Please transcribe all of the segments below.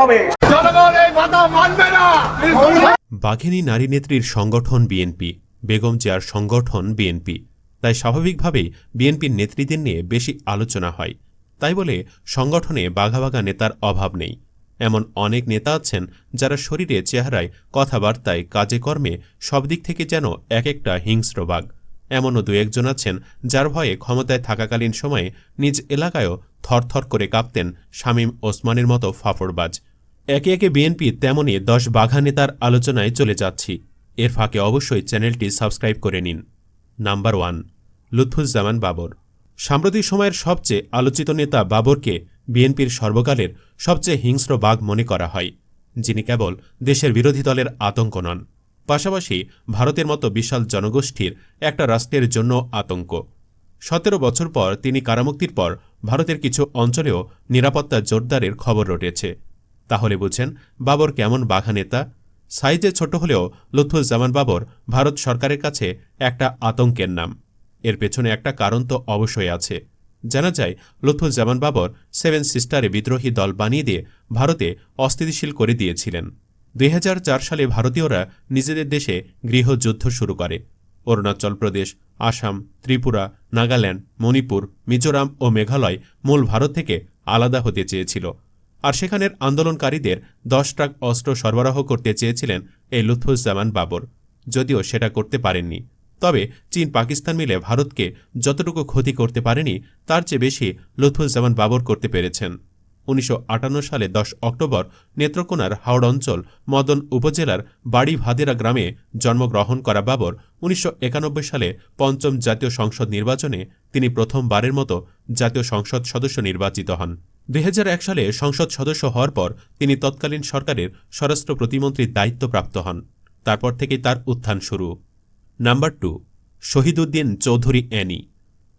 হবে জনগণ এই বাধা মানবে না। বাঘিনী নারী নেত্রীর সংগঠন বিএনপি বেগম জিয়ার সংগঠন বিএনপি। তাই স্বাভাবিকভাবেই বিএনপির নেত্রীদের নিয়ে বেশি আলোচনা হয়। তাই বলে সংগঠনে বাঘা বাঘা নেতার অভাব নেই। এমন অনেক নেতা আছেন যারা শরীরে চেহারায় কথাবার্তায় কাজে কর্মে সব দিক থেকে যেন এক একটা হিংস্র বাঘ। এমনও দু একজন আছেন যার ভয়ে ক্ষমতায় থাকাকালীন সময়ে নিজ এলাকায়ও থরথর করে কাঁপতেন শামীম ওসমানের মতো ফাফড়বাজ একে একে বিএনপি তেমনই দশ বাঘা নেতার আলোচনায় চলে যাচ্ছি। এর ফাঁকে অবশ্যই চ্যানেলটি সাবস্ক্রাইব করে নিন। Number one, Lutfuzzaman Babar. সাম্প্রতিক সময়ের সবচেয়ে আলোচিত নেতা বাবরকে বিএনপির সর্বকালের সবচেয়ে হিংস্র বাঘ মনে করা হয়, যিনি কেবল দেশের বিরোধী দলের আতঙ্ক নন। পাশাপাশি ভারতের মতো বিশাল জনগোষ্ঠীর একটা রাষ্ট্রের জন্য আতঙ্ক। সতেরো বছর পর তিনি কারামুক্তির পর ভারতের কিছু অঞ্চলেও নিরাপত্তা জোরদারের খবর রটেছে। তাহলে বুঝেন বাবর কেমন বাঘা নেতা। সাইজে ছোট হলেও লুৎফুজ্জামান বাবর ভারত সরকারের কাছে একটা আতঙ্কের নাম। এর পেছনে একটা কারণ তো অবশ্যই আছে। জানা যায়, লুৎফুজ্জামান বাবর সেভেন সিস্টারে বিদ্রোহী দল বানিয়ে দিয়ে ভারতে অস্থিতিশীল করে দিয়েছিলেন। দুই হাজার চার সালে ভারতীয়রা নিজেদের দেশে গৃহযুদ্ধ শুরু করে। অরুণাচল প্রদেশ, আসাম, ত্রিপুরা, নাগাল্যান্ড, মণিপুর, মিজোরাম ও মেঘালয় মূল ভারত থেকে আলাদা হতে চেয়েছিল। আর সেখানের আন্দোলনকারীদের দশ ট্রাক অস্ত্র সরবরাহ করতে চেয়েছিলেন এই লুৎফুজ্জামান বাবর। যদিও সেটা করতে পারেননি। তবে চীন পাকিস্তান মিলে ভারতকে যতটুকু ক্ষতি করতে পারেনি, তার চেয়ে বেশি লুৎফুজ্জামান বাবর করতে পেরেছেন। উনিশশো আটান্ন সালে দশ অক্টোবর নেত্রকোনার হাওড় অঞ্চল মদন উপজেলার বাড়ি ভাদেরা গ্রামে জন্মগ্রহণ করা বাবর উনিশশো একানব্বই সালে পঞ্চম জাতীয় সংসদ নির্বাচনে তিনি প্রথমবারের মতো জাতীয় সংসদ সদস্য নির্বাচিত হন। দুই হাজার এক সালে সংসদ সদস্য হওয়ার পর তিনি তৎকালীন সরকারের স্বরাষ্ট্র প্রতিমন্ত্রীর দায়িত্বপ্রাপ্ত হন। তারপর থেকেই তার উত্থান শুরু। Number two, Shahiduddin Chowdhury Annie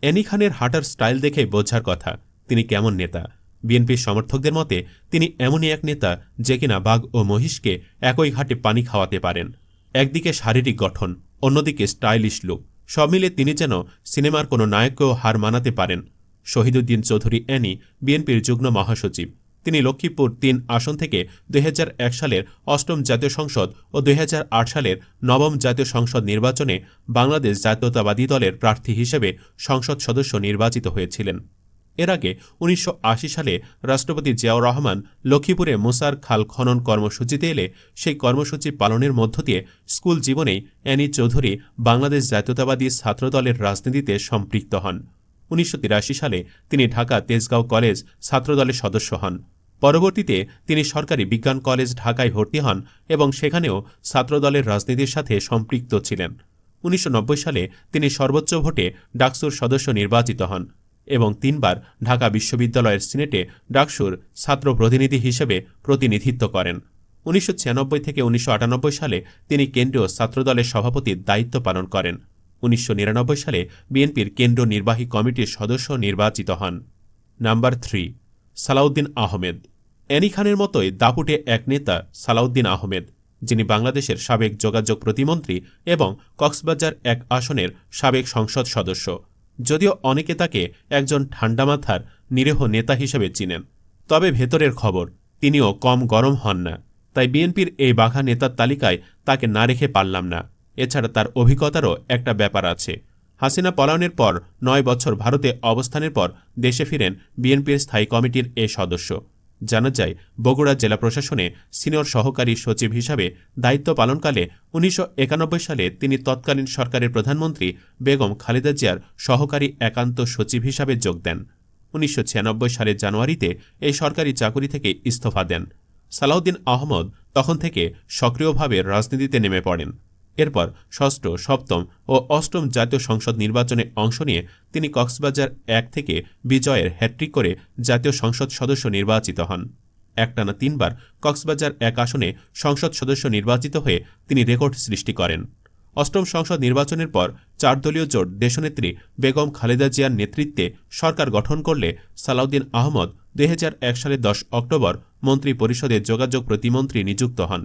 Annie খানের হাঁটার স্টাইল দেখে বোঝার কথা, তিনি কেমন নেতা? বিএনপির সমর্থকদের মতে, তিনি এমনই এক নেতা যে কিনা বাঘ ও মহিষকে একই ঘাটে পানি খাওয়াতে পারেন। একদিকে শারীরিক গঠন, অন্যদিকে স্টাইলিশ লুক। সব মিলে তিনি যেন সিনেমার কোনো নায়ককেও হার মানাতে পারেন। শহীদুদ্দিন চৌধুরী অ্যানি বিএনপির যুগ্ম মহাসচিব। তিনি লক্ষ্মীপুর তিন আসন থেকে দুই হাজার এক সালের অষ্টম জাতীয় সংসদ ও দুই হাজার আট সালের নবম জাতীয় সংসদ নির্বাচনে বাংলাদেশ জাতীয়তাবাদী দলের প্রার্থী হিসেবে সংসদ সদস্য নির্বাচিত হয়েছিলেন। এর আগে উনিশশো আশি সালে রাষ্ট্রপতি জিয়াউর রহমান লক্ষ্মীপুরে মুসার খাল খনন কর্মসূচিতে এলে সেই কর্মসূচি পালনের মধ্য দিয়ে স্কুল জীবনেই অ্যানি চৌধুরী বাংলাদেশ জাতীয়তাবাদী ছাত্রদলের রাজনীতিতে সম্পৃক্ত হন। উনিশশো তিরাশি সালে তিনি ঢাকা তেজগাঁও কলেজ ছাত্রদলের সদস্য হন। পরবর্তীতে তিনি সরকারি বিজ্ঞান কলেজ ঢাকায় ভর্তি হন এবং সেখানেও ছাত্রদলের রাজনীতির সাথে সম্পৃক্ত ছিলেন। উনিশশো নব্বই সালে তিনি সর্বোচ্চ ভোটে ডাকসুর সদস্য নির্বাচিত হন এবং তিনবার ঢাকা বিশ্ববিদ্যালয়ের সিনেটে ডাকসুর ছাত্র প্রতিনিধি হিসেবে প্রতিনিধিত্ব করেন। উনিশশো ছিয়ানব্বই থেকে উনিশশো আটানব্বই সালে তিনি কেন্দ্রীয় ছাত্রদলের সভাপতির দায়িত্ব পালন করেন। উনিশশো নিরানব্বই সালে বিএনপির কেন্দ্র নির্বাহী কমিটির সদস্য নির্বাচিত হন। Number three, Salahuddin Ahmed. Annie খানের মতোই দাপুটে এক নেতা সালাউদ্দিন আহমেদ, যিনি বাংলাদেশের সাবেক যোগাযোগ প্রতিমন্ত্রী এবং কক্সবাজার এক আসনের সাবেক সংসদ সদস্য। যদিও অনেকে তাকে একজন ঠান্ডা মাথার, নিরীহ নেতা হিসেবে চিনেন। তবে ভেতরের খবর, তিনিও কম গরম হন না, তাই বিএনপির এই বাঘা নেতার তালিকায় তাকে না রেখে পারলাম না। এছাড়া তার অভিজ্ঞতারও একটা ব্যাপার আছে। হাসিনা পলায়নের পর নয় বছর ভারতে অবস্থানের পর দেশে ফিরেন বিএনপির স্থায়ী কমিটির এ সদস্য। জানা যায়, বগুড়া জেলা প্রশাসনে সিনিয়র সহকারী সচিব হিসাবে দায়িত্ব পালনকালে উনিশশো একানব্বই সালে তিনি তৎকালীন সরকারের প্রধানমন্ত্রী বেগম খালেদা জিয়ার সহকারী একান্ত সচিব হিসাবে যোগ দেন। উনিশশো ছিয়ানব্বই সালের জানুয়ারিতে এই সরকারি চাকুরি থেকে ইস্তফা দেন। সালাউদ্দিন আহমদ তখন থেকে সক্রিয়ভাবে রাজনীতিতে নেমে পড়েন। এরপর ষষ্ঠ, সপ্তম ও অষ্টম জাতীয় সংসদ নির্বাচনে অংশ নিয়ে তিনি কক্সবাজার এক থেকে বিজয়ের হ্যাট্রিক করে জাতীয় সংসদ সদস্য নির্বাচিত হন। একটানা তিনবার কক্সবাজার এক আসনে সংসদ সদস্য নির্বাচিত হয়ে তিনি রেকর্ড সৃষ্টি করেন। অষ্টম সংসদ নির্বাচনের পর চার দলীয় জোট দেশনেত্রী বেগম খালেদা জিয়ার নেতৃত্বে সরকার গঠন করলে সালাউদ্দিন আহমদ দুই হাজার এক সালের দশ অক্টোবর মন্ত্রী পরিষদে যোগাযোগ প্রতিমন্ত্রী নিযুক্ত হন।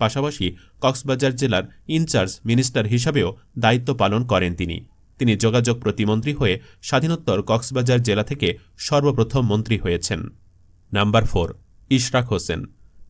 পাশাপাশি কক্সবাজার জেলার ইনচার্জ মিনিস্টার হিসাবেও দায়িত্ব পালন করেন তিনি। তিনি যোগাযোগ প্রতিমন্ত্রী হয়ে স্বাধীনোত্তর কক্সবাজার জেলা থেকে সর্বপ্রথম মন্ত্রী হয়েছেন। Number four, Ishraq Hossain.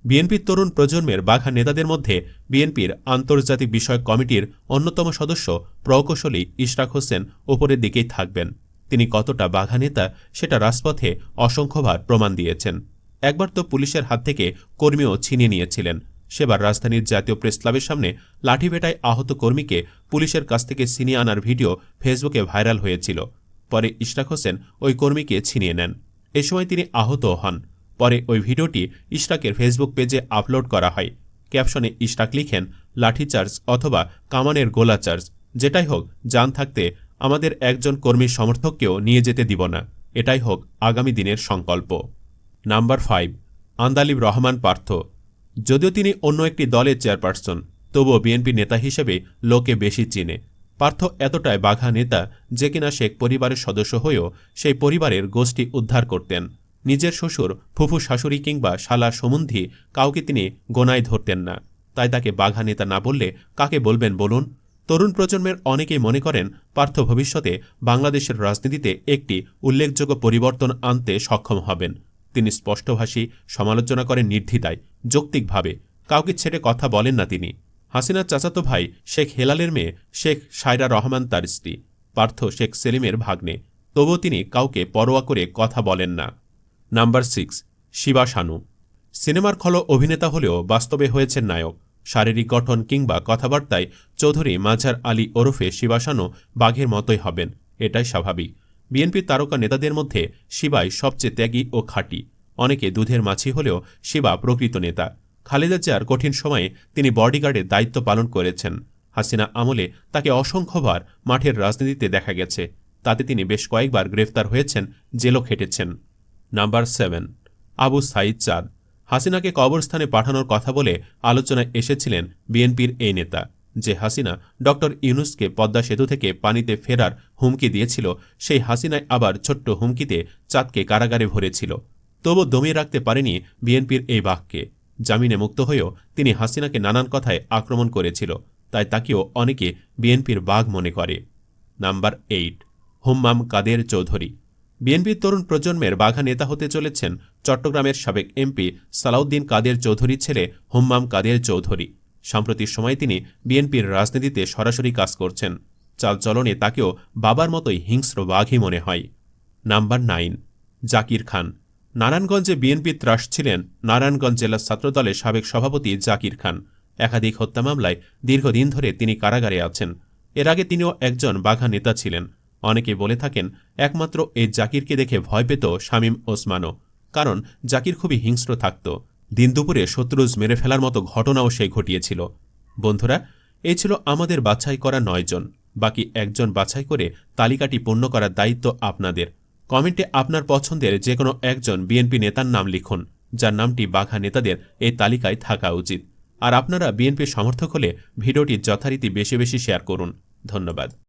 বিএনপির তরুণ প্রজন্মের বাঘা নেতাদের মধ্যে বিএনপির আন্তর্জাতিক বিষয়ক কমিটির অন্যতম সদস্য প্রকৌশলী ইশরাক হোসেন ওপরের দিকেই থাকবেন। তিনি কতটা বাঘা নেতা সেটা রাজপথে অসংখ্যবার প্রমাণ দিয়েছেন। একবার তো পুলিশের হাত থেকে কর্মীও ছিনিয়ে নিয়েছিলেন। সেবার রাজধানীর জাতীয় প্রেস ক্লাবের সামনে লাঠিপেটায় আহত কর্মীকে পুলিশের কাছ থেকে ছিনিয়ে আনার ভিডিও ফেসবুকে ভাইরাল হয়েছিল। পরে ইশরাক হোসেন ওই কর্মীকে ছিনিয়ে নেন। এ সময় তিনি আহত হন। পরে ওই ভিডিওটি ইশরাকের ফেসবুক পেজে আপলোড করা হয়। ক্যাপশনে ইশরাক লিখেন লাঠিচার্জ অথবা কামানের গোলা চার্জ। যেটাই হোক, যান থাকতে আমাদের একজন কর্মীর সমর্থককেও নিয়ে যেতে দিব না। এটাই হোক আগামী দিনের সংকল্প। Number five, Andaleeb Rahman Partho. যদিও তিনি অন্য একটি দলের চেয়ারপারসন, তবুও বিএনপি নেতা হিসেবে লোকে বেশি চিনে। পার্থ এতটাই বাঘা নেতা যে কিনা শেখ পরিবারের সদস্য হয়েও সেই পরিবারের গোষ্ঠী উদ্ধার করতেন। নিজের শ্বশুর, ফুফু শাশুড়ি কিংবা শালা সমন্ধি কাউকে তিনি গোনায় ধরতেন না। তাই তাকে বাঘা নেতা না বললে কাকে বলবেন বলুন? তরুণ প্রজন্মের অনেকেই মনে করেন পার্থ ভবিষ্যতে বাংলাদেশের রাজনীতিতে একটি উল্লেখযোগ্য পরিবর্তন আনতে সক্ষম হবেন। তিনি স্পষ্টভাষী সমালোচনা করেন নির্দ্বিধায়, যৌক্তিকভাবে। কাউকে ছেড়ে কথা বলেন না তিনি। হাসিনার চাচাতো ভাই শেখ হেলালের মেয়ে শেখ সায়রা রহমান তার স্ত্রী, পার্থ শেখ সেলিমের ভাগ্নে। তবুও তিনি কাউকে পরোয়া করে কথা বলেন না। Number six, Shiba Shanu. সিনেমার খল অভিনেতা হলেও বাস্তবে হয়েছেন নায়ক। শারীরিক গঠন কিংবা কথাবার্তায় চৌধুরী মাঝার আলী ওরফে শিবাসানু বাঘের মতোই হবেন, এটাই স্বাভাবিক। বিএনপির তারকা নেতাদের মধ্যে শিবাই সবচেয়ে ত্যাগী ও খাঁটি। অনেকে দুধের মাছি হলেও শিবা প্রকৃত নেতা। খালেদা জিয়ার কঠিন সময়ে তিনি বডিগার্ডের দায়িত্ব পালন করেছেন। হাসিনা আমলে তাকে অসংখ্যবার মাঠের রাজনীতিতে দেখা গেছে। তাতে তিনি বেশ কয়েকবার গ্রেফতার হয়েছেন, জেলও খেটেছেন। Number seven, Abu Sayeed Chand. হাসিনাকে কবরস্থানে পাঠানোর কথা বলে আলোচনায় এসেছিলেন বিএনপির এই নেতা। যে হাসিনা ডক্টর ইউনুসকে পদ্মা সেতু থেকে পানিতে ফেরার হুমকি দিয়েছিল, সেই হাসিনায় আবার ছোট্ট হুমকিতে চাঁদকে কারাগারে ভরেছিল। তবু দমিয়ে রাখতে পারেনি বিএনপির এই বাক্যে জামিনে মুক্ত হয়েও তিনি হাসিনাকে নানান কথায় আক্রমণ করেছিল, তাই তাকেও অনেকে বিএনপির বাঘ মনে করে। Number eight, Hummam Quader Chowdhury. বিএনপির তরুণ প্রজন্মের বাঘা নেতা হতে চলেছেন চট্টগ্রামের সাবেক এমপি সালাউদ্দিন কাদের চৌধুরীর ছেলে হুম্মাম কাদের চৌধুরী। সাম্প্রতিক সময়ে তিনি বিএনপির রাজনীতিতে সরাসরি কাজ করছেন। চালচলনে তাকেও বাবার মতোই হিংস্র বাঘই মনে হয়। Number nine, Zakir Khan. নারায়ণগঞ্জে বিএনপির ত্রাস ছিলেন নারায়ণগঞ্জ জেলা ছাত্রদলের সাবেক সভাপতি জাকির খান। একাধিক হত্যা মামলায় দীর্ঘদিন ধরে তিনি কারাগারে আছেন। এর আগে তিনিও একজন বাঘা নেতা ছিলেন। অনেকে বলে থাকেন, একমাত্র এই জাকিরকে দেখে ভয় পেত শামীম ওসমানও। কারণ জাকির খুবই হিংস্র থাকত। দিন দুপুরে শত্রুজ মেরে ফেলার মতো ঘটনাও সে ঘটিয়েছিল। বন্ধুরা এই ছিল আমাদের বাছাই করা নয়জন বাকি একজন বাছাই করে তালিকাটি পূর্ণ করার দায়িত্ব আপনাদের। কমেন্টে আপনার পছন্দের যে কোনো একজন বিএনপি নেতার নাম লিখুন, যার নামটি বাঘা নেতাদের এই তালিকায় থাকা উচিত। আর আপনারা বিএনপির সমর্থক হলে ভিডিওটি যথারীতি বেশি বেশি শেয়ার করুন। ধন্যবাদ।